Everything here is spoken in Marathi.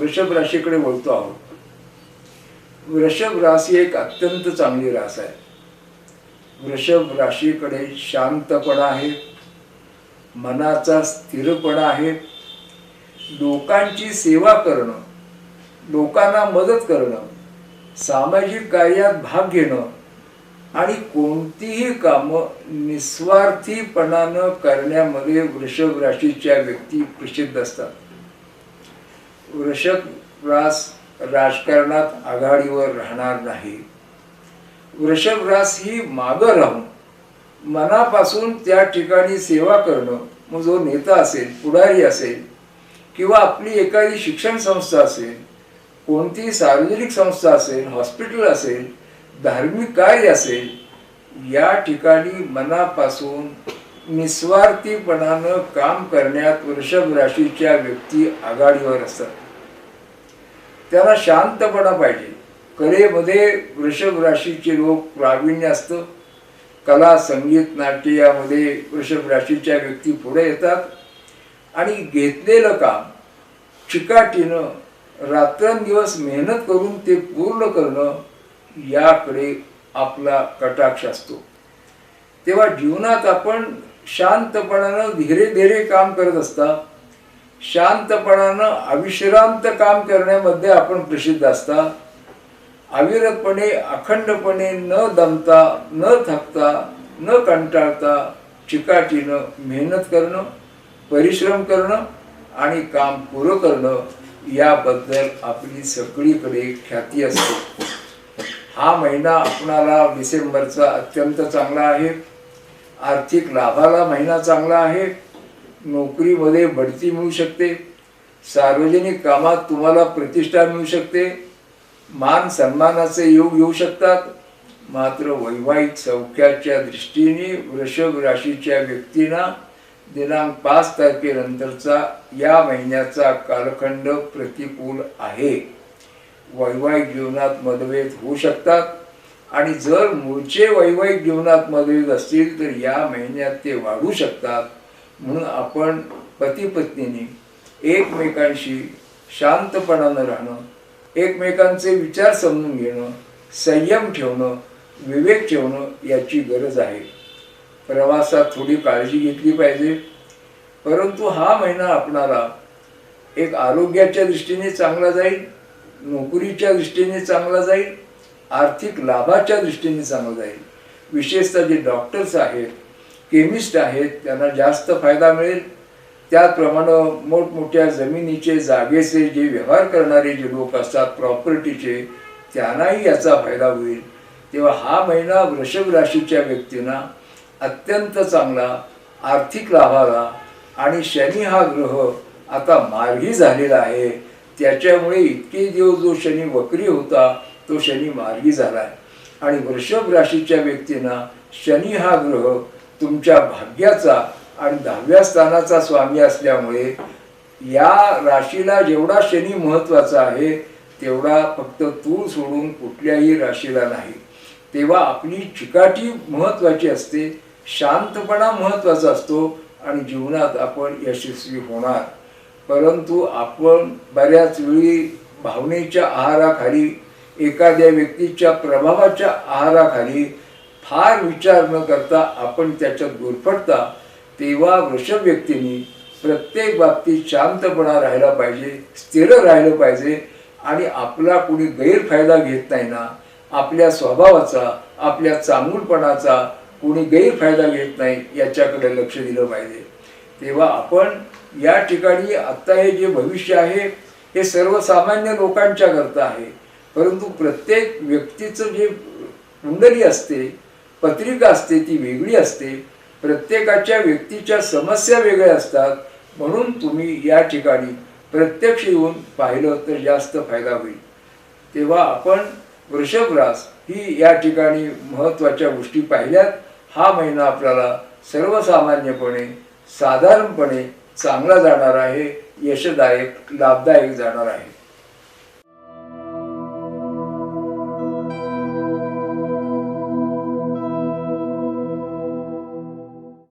वृषभ राशीकडे बोलतो आहोत. वृषभ राशी एक अत्यंत चांगली रास आहे. वृषभ राशीकडे शांतपणा आहे. मनाचा स्थिरपणा आहे. लोकांची सेवा करणं लोकांना मदत करणं सामाजिक कार्यात भाग घेणं आणि कोणतीही कामं निस्वार्थीपणानं करण्यामध्ये वृषभ राशीच्या व्यक्ती प्रसिद्ध असतात. वृषभ रास राजकारणात आघाडीवर राहणार नाही. वृषभ रास ही मागं राहून मनापासून त्या ठिकाणी सेवा करणं मग जो नेता असेल पुढारी असेल किंवा आपली एखादी शिक्षण संस्था असेल कोणती सार्वजनिक संस्था असेल हॉस्पिटल असेल धार्मिक कार्य असेल या ठिकाणी मनापासून निस्वार्थीपणानं काम करण्यात वृषभ राशीच्या व्यक्ती आघाडीवर असतात. त्यांना शांतपणा पाहिजे. कलेमध्ये वृषभ राशीचे लोक प्रावीण्य असतं. कला संगीत नाट्य यामध्ये वृषभ राशीच्या व्यक्ती पुढे येतात. आणि घेतलेलं काम चिकाटीनं रात्रंदिवस मेहनत करून ते पूर्ण करणं याकडे आपला कटाक्ष असतो. तेव्हा जीवनात आपण शांतपणानं धीरे धीरे काम करत असता शांतपणानं अविश्रांत काम करण्यामध्ये आपण प्रसिद्ध असता अविरतपणे अखंडपणे न दमता न थकता न कंटाळता चिकाटीनं मेहनत करणं परिश्रम करणं आणि काम पुरं करणं याबद्दल आपली सगळीकडे ख्याती असते. हा महिना आपणाला डिसेंबरचा अत्यंत चांगला आहे. आर्थिक लाभाला महिना चांगला आहे नोकरीमध्ये बढती मिळू शकते सार्वजनिक कामात तुम्हाला प्रतिष्ठा मिळू शकते मान सन्मानाचे योग येऊ शकतात. मात्र वैवाहिक सौख्याच्या दृष्टीने वृषभ राशीच्या व्यक्तींना दिनांक पाच तारखेनंतरचा या महिन्याचा कालखंड प्रतिकूल आहे. वैवाहिक जीवनात मतभेद होऊ शकतात. आणि जर मूळचे वैवाहिक जीवनात मतभेद असतील तर या महिन्यात ते वाढू शकतात. म्हणून आपण पती पत्नीने एकमेकांशी शांतपणानं राहणं एकमेकांचे विचार समजून घेणं संयम ठेवणं विवेक ठेवणं याची गरज आहे. प्रवासात थोडी काळजी घेतली पाहिजे. परंतु हा महिना आपणाला एक आरोग्याच्या दृष्टीने चांगला जाईल नोकरीच्या दृष्टीने चांगला जाईल आर्थिक लाभाच्या दृष्टीने चांगलं जाईल विशेषतः जे डॉक्टर्स आहेत केमिस्ट आहेत त्यांना जास्त फायदा मिळेल. त्याचप्रमाणे मोठमोठ्या जमिनीचे जागेचे जे व्यवहार करणारे जे लोक असतात प्रॉपर्टीचे त्यांनाही याचा फायदा होईल. तेव्हा हा महिना वृषभ राशीच्या व्यक्तींना अत्यंत चांगला आर्थिक लाभाला आणि शनी हा ग्रह आता मार्गी झालेला आहे. त्याच्यामुळे इतके दिवस जो शनी वक्री होता तो शनी मार्गी झाला आहे आणि वृषभ राशीच्या व्यक्तींना शनी हा ग्रह तुमच्या भाग्याचा आणि दहाव्या स्थानाचा स्वामी असल्यामुळे या राशीला जेवढा शनी महत्त्वाचा आहे तेवढा फक्त तूळ सोडून कुठल्याही राशीला नाही. तेव्हा आपली चिकाटी महत्वाची असते शांतपणा महत्त्वाचा असतो आणि जीवनात आपण यशस्वी होणार. परंतु आपण बऱ्याच वेळी भावनेच्या आहाराखाली एखाद्या व्यक्तीच्या प्रभावाच्या आहाराखाली फार विचार न करता आपण त्याच्यात गुरफटता तेव्हा वृषभ व्यक्तींनी प्रत्येक बाबतीत शांतपणा राहायला पाहिजे स्थिर राहिलं पाहिजे आणि आपला कुणी गैरफायदा घेत नाही ना आपल्या स्वभावाचा आपल्या चांगूलपणाचा कोणी गैरफायदा घेत नाही याच्याकडे लक्ष दिलं पाहिजे. तेव्हा आपण या ठिकाणी आत्ता हे जे भविष्य आहे हे सर्वसामान्य लोकांच्या करता आहे. परंतु प्रत्येक व्यक्तीचं जे कुंडली असते पत्रिका असते ती वेगळी असते. प्रत्येकाच्या व्यक्तीच्या समस्या वेगळ्या असतात. म्हणून तुम्ही या ठिकाणी प्रत्यक्ष येऊन पाहिलं तर जास्त फायदा होईल. तेव्हा आपण वृषभरास ही या ठिकाणी महत्त्वाच्या गोष्टी पाहिल्यात. हा महिना आपल्याला सर्वसामान्यपणे साधारणपणे चांगला जाणार आहे यशदायक लाभदायक जाणार आहे.